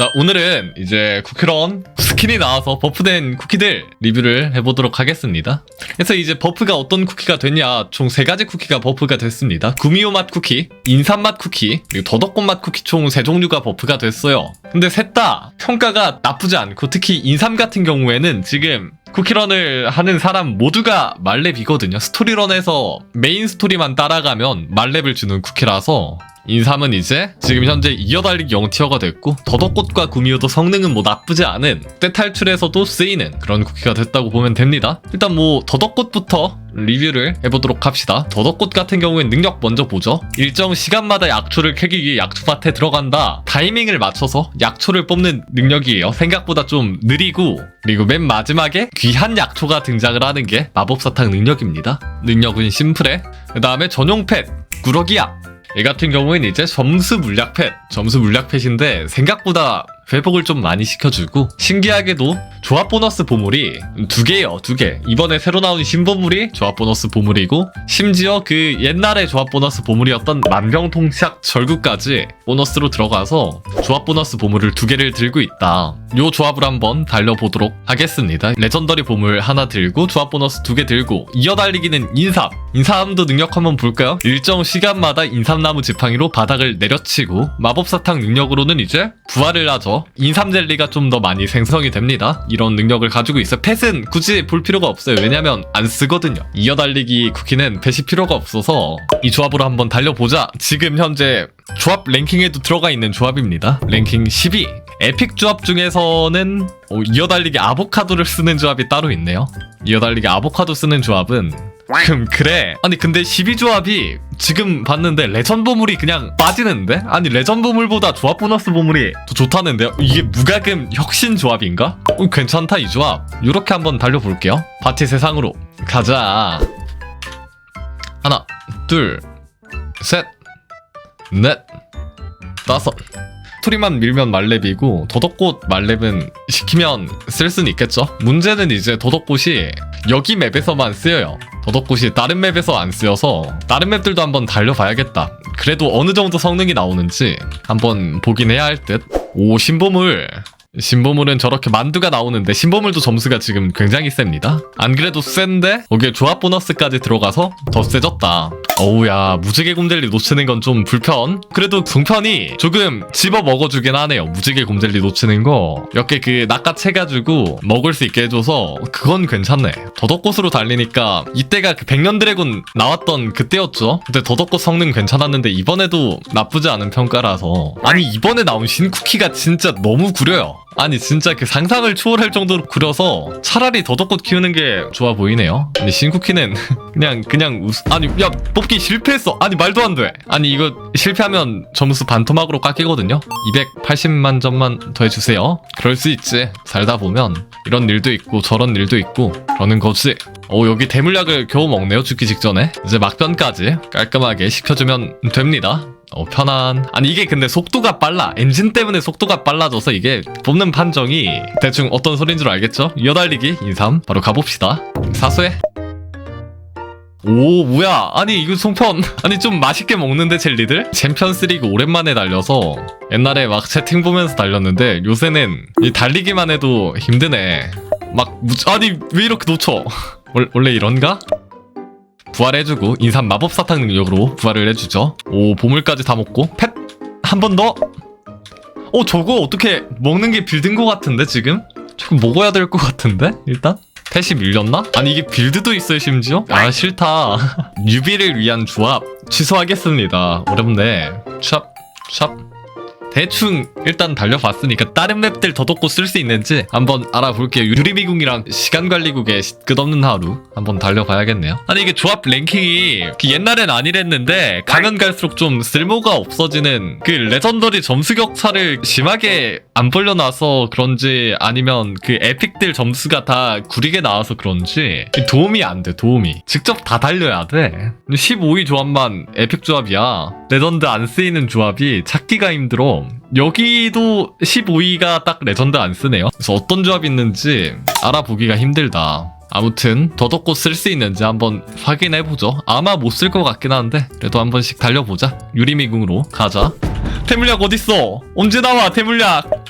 자, 오늘은 이제 쿠키런 스킨이 나와서 버프된 쿠키들 리뷰를 해보도록 하겠습니다. 그래서 이제 버프가 어떤 쿠키가 됐냐, 총 세 가지 쿠키가 버프가 됐습니다. 구미호 맛 쿠키, 인삼 맛 쿠키, 그리고 더덕꽃 맛 쿠키 총 세 종류가 버프가 됐어요. 근데 셋 다 평가가 나쁘지 않고 특히 인삼 같은 경우에는 지금 쿠키런을 하는 사람 모두가 말렙이거든요. 스토리런에서 메인 스토리만 따라가면 말렙을 주는 쿠키라서 인삼은 이제 지금 현재 이어달리기 0티어가 됐고 더덕꽃과 구미호도 성능은 뭐 나쁘지 않은 때 탈출에서도 쓰이는 그런 쿠키가 됐다고 보면 됩니다. 일단 뭐 더덕꽃부터 리뷰를 해보도록 합시다. 더덕꽃 같은 경우엔 능력 먼저 보죠. 일정 시간마다 약초를 캐기 위해 약초밭에 들어간다. 타이밍을 맞춰서 약초를 뽑는 능력이에요. 생각보다 좀 느리고 그리고 맨 마지막에 귀한 약초가 등장을 하는 게 마법사탕 능력입니다. 능력은 심플해. 그 다음에 전용 펫 구러기약 이 같은 경우에는 이제 점수 물약 펫, 점수 물약 펫인데 생각보다 회복을 좀 많이 시켜주고 신기하게도 조합 보너스 보물이 두 개예요, 두 개. 이번에 새로 나온 신보물이 조합 보너스 보물이고 심지어 그 옛날에 조합 보너스 보물이었던 만병통치약 절구까지 보너스로 들어가서 조합 보너스 보물을 두 개를 들고 있다. 요 조합을 한번 달려보도록 하겠습니다. 레전더리 보물 하나 들고 조합 보너스 두 개 들고 이어 달리기는 인삼. 인삼도 능력 한번 볼까요? 일정 시간마다 인삼나무 지팡이로 바닥을 내려치고 마법사탕 능력으로는 이제 부활을 하죠. 인삼 젤리가 좀 더 많이 생성이 됩니다. 이런 능력을 가지고 있어요. 펫은 굳이 볼 필요가 없어요. 왜냐면 안 쓰거든요. 이어달리기 쿠키는 펫이 필요가 없어서 이 조합으로 한번 달려보자. 지금 현재 조합 랭킹에도 들어가 있는 조합입니다. 랭킹 12. 에픽 조합 중에서는 어, 이어달리기 아보카도를 쓰는 조합이 따로 있네요. 이어달리기 아보카도 쓰는 조합은 그럼 그래. 아니 근데 12조합이 지금 봤는데 레전 보물이 그냥 빠지는데? 아니 레전 보물보다 조합 보너스 보물이 더 좋다는데요? 이게 무가금 혁신 조합인가? 어, 괜찮다 이 조합. 이렇게 한번 달려볼게요. 파티 세상으로 가자. 하나, 둘, 셋, 넷, 다섯. 스토리만 밀면 말렙이고 더덕꽃 말렙은 시키면 쓸 수는 있겠죠. 문제는 이제 더덕꽃이 여기 맵에서만 쓰여요. 더덕꽃이 다른 맵에서 안 쓰여서 다른 맵들도 한번 달려봐야겠다. 그래도 어느 정도 성능이 나오는지 한번 보긴 해야 할 듯. 오 신보물. 신보물은 저렇게 만두가 나오는데 신보물도 점수가 지금 굉장히 셉니다. 안 그래도 센데 거기에 조합 보너스까지 들어가서 더 세졌다. 어우야 무지개 곰젤리 놓치는 건 좀 불편. 그래도 궁편이 조금 집어 먹어주긴 하네요. 무지개 곰젤리 놓치는 거 이렇게 그 낚아채가지고 먹을 수 있게 해줘서 그건 괜찮네. 더덕꽃으로 달리니까 이때가 그 백년 드래곤 나왔던 그때였죠. 그때 더덕꽃 성능 괜찮았는데 이번에도 나쁘지 않은 평가라서 아니 이번에 나온 신쿠키가 진짜 너무 구려요. 아니 진짜 그 상상을 초월할 정도로 구려서 차라리 더덕꽃 키우는 게 좋아 보이네요. 근데 신쿠키는 그냥 그냥 우스... 아니 야 뽑기 실패했어. 아니 말도 안 돼. 아니 이거 실패하면 점수 반토막으로 깎이거든요. 280만 점만 더 해주세요. 그럴 수 있지. 살다 보면 이런 일도 있고 저런 일도 있고 그러는 거지. 오 여기 대물약을 겨우 먹네요 죽기 직전에 이제 막변까지 깔끔하게 시켜주면 됩니다. 어, 편안. 아니, 이게 근데 속도가 빨라. 엔진 때문에 속도가 빨라져서 이게 뽑는 판정이 대충 어떤 소리인 줄 알겠죠? 이어달리기, 인삼. 바로 가봅시다. 사수해. 오, 뭐야. 아니, 이거 송편. 아니, 좀 맛있게 먹는데, 젤리들? 챔피언스 리그 오랜만에 달려서 옛날에 막 채팅 보면서 달렸는데 요새는 이 달리기만 해도 힘드네. 막, 무... 아니, 왜 이렇게 놓쳐? 원- 원래 이런가? 부활해주고 인삼 마법 사탕 능력으로 부활을 해주죠 오 보물까지 다 먹고 펫 한 번 더. 어 저거 어떻게 먹는 게 빌드인 것 같은데 지금? 조금 먹어야 될 것 같은데 일단? 펫이 밀렸나? 아니 이게 빌드도 있어요 심지어? 아 싫다 뉴비를 위한 조합 취소하겠습니다 어렵네 샵 샵. 대충 일단 달려봤으니까 다른 맵들 더덥고 쓸 수 있는지 한번 알아볼게요. 유리미궁이랑 시간관리국의 끝없는 하루 한번 달려봐야겠네요. 아니 이게 조합 랭킹이 그 옛날엔 아니랬는데 가면 갈수록 좀 쓸모가 없어지는 그 레전더리 점수 격차를 심하게 안 벌려놔서 그런지 아니면 그 에픽들 점수가 다 구리게 나와서 그런지 도움이 안 돼 도움이. 직접 다 달려야 돼. 15위 조합만 에픽 조합이야. 레전드 안 쓰이는 조합이 찾기가 힘들어. 여기도 15위가 딱 레전드 안 쓰네요. 그래서 어떤 조합이 있는지 알아보기가 힘들다. 아무튼 더덕꽃 쓸수 있는지 한번 확인해보죠. 아마 못 쓸 것 같긴 한데 그래도 한 번씩 달려보자. 유리미궁으로 가자 태물약 어딨어? 언제 나와 태물약?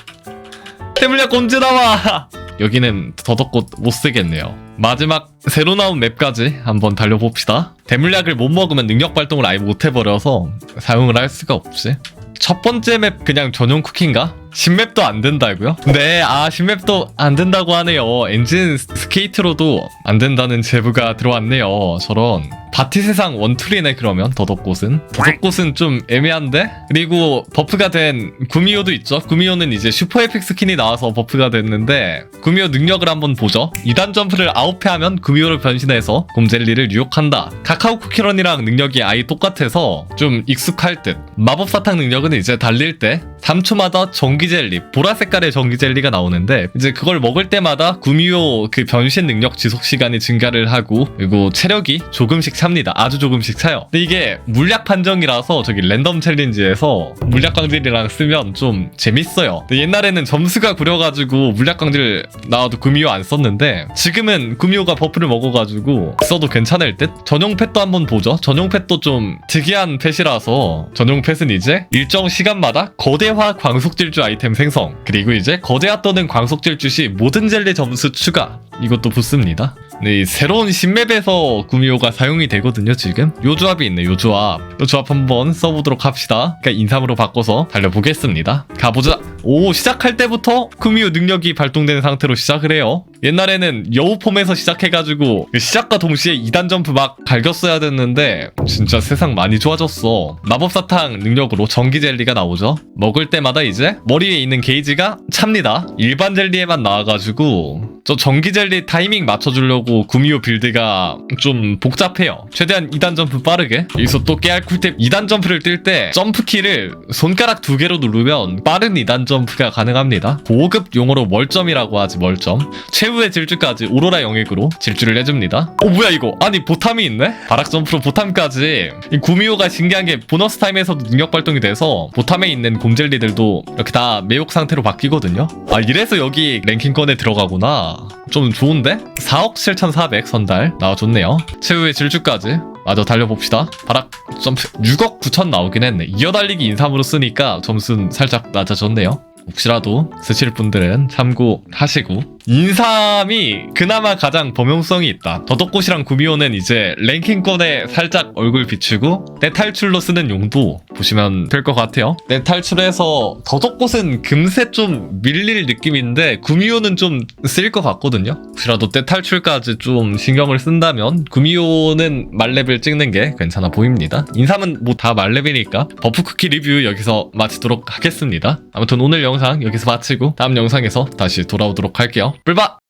대물약 언제 나와? 여기는 더덕꽃 못 쓰겠네요. 마지막 새로 나온 맵까지 한번 달려봅시다. 대물약을 못 먹으면 능력 발동을 아예 못 해버려서 사용을 할 수가 없지. 첫 번째 맵 그냥 전용 쿠키인가? 신맵도 안 된다고요? 네, 아 신맵도 안 된다고 하네요. 엔진 스케이트로도 안 된다는 제보가 들어왔네요. 저런 바티 세상 원툴이네 그러면 더덕꽃은 더덕꽃은 좀 애매한데 그리고 버프가 된 구미호도 있죠. 구미호는 이제 슈퍼 에픽 스킨이 나와서 버프가 됐는데 구미호 능력을 한번 보죠. 2단 점프를 9회 하면 구미호를 변신해서 곰젤리를 유혹한다. 카카오 쿠키런이랑 능력이 아예 똑같아서 좀 익숙할 듯. 마법 사탕 능력은 이제 달릴 때 3초마다 전기 젤리, 보라 색깔의 전기 젤리가 나오는데 이제 그걸 먹을 때마다 구미호 그 변신 능력 지속 시간이 증가를 하고 그리고 체력이 조금씩 찹니다. 아주 조금씩 차요. 근데 이게 물약 판정이라서 저기 랜덤 챌린지에서 물약 광질이랑 쓰면 좀 재밌어요. 옛날에는 점수가 구려가지고 물약 광질 나와도 구미호 안 썼는데 지금은 구미호가 버프를 먹어가지고 써도 괜찮을 듯? 전용 펫도 한번 보죠. 전용 펫도 좀 특이한 펫이라서 전용 펫은 이제 일정 시간마다 거대 화 광속질주 아이템 생성 그리고 이제 거대화 또는 광속질주 시 모든 젤리 점수 추가 이것도 붙습니다. 네, 이 새로운 신맵에서 구미호가 사용이 되거든요, 지금. 요 조합이 있네, 요 조합. 요 조합 한번 써보도록 합시다. 그러니까 인삼으로 바꿔서 달려보겠습니다. 가보자. 오, 시작할 때부터 구미호 능력이 발동되는 상태로 시작을 해요. 옛날에는 여우 폼에서 시작해가지고 그 시작과 동시에 2단 점프 막 갈겼어야 됐는데 진짜 세상 많이 좋아졌어. 마법 사탕 능력으로 전기 젤리가 나오죠. 먹을 때마다 이제 머리에 있는 게이지가 찹니다. 일반 젤리에만 나와가지고 저 전기 젤리 타이밍 맞춰주려고 구미호 빌드가 좀 복잡해요. 최대한 2단 점프 빠르게 여기서 또 깨알 쿨탭 2단 점프를 뛸때 점프 키를 손가락 두 개로 누르면 빠른 2단 점프가 가능합니다. 고급 용어로 멀점이라고 하지 멀점. 최 후의 질주까지 오로라 영역으로 질주를 해줍니다. 어 뭐야 이거? 아니 보탐이 있네? 바락 점프로 보탐까지 이 구미호가 신기한 게 보너스 타임에서도 능력 발동이 돼서 보탐에 있는 곰젤리들도 이렇게 다 매혹 상태로 바뀌거든요. 아 이래서 여기 랭킹권에 들어가구나. 좀 좋은데? 4억 7,400 선달 나와줬네요. 최후의 질주까지 마저 달려봅시다. 바락 점프 6억 9천 나오긴 했네. 이어달리기 인삼으로 쓰니까 점수는 살짝 낮아졌네요. 혹시라도 쓰실 분들은 참고하시고 인삼이 그나마 가장 범용성이 있다. 더덕꽃이랑 구미호는 이제 랭킹권에 살짝 얼굴 비추고 떼탈출로 쓰는 용도 보시면 될 것 같아요. 떼탈출에서 더덕꽃은 금세 좀 밀릴 느낌인데 구미호는 좀 쓰일 것 같거든요. 혹시라도 떼탈출까지 좀 신경을 쓴다면 구미호는 말레벨 찍는 게 괜찮아 보입니다. 인삼은 뭐 다 말레벨이니까 버프 쿠키 리뷰 여기서 마치도록 하겠습니다. 아무튼 오늘 영상 여기서 마치고 다음 영상에서 다시 돌아오도록 할게요. 뿔바!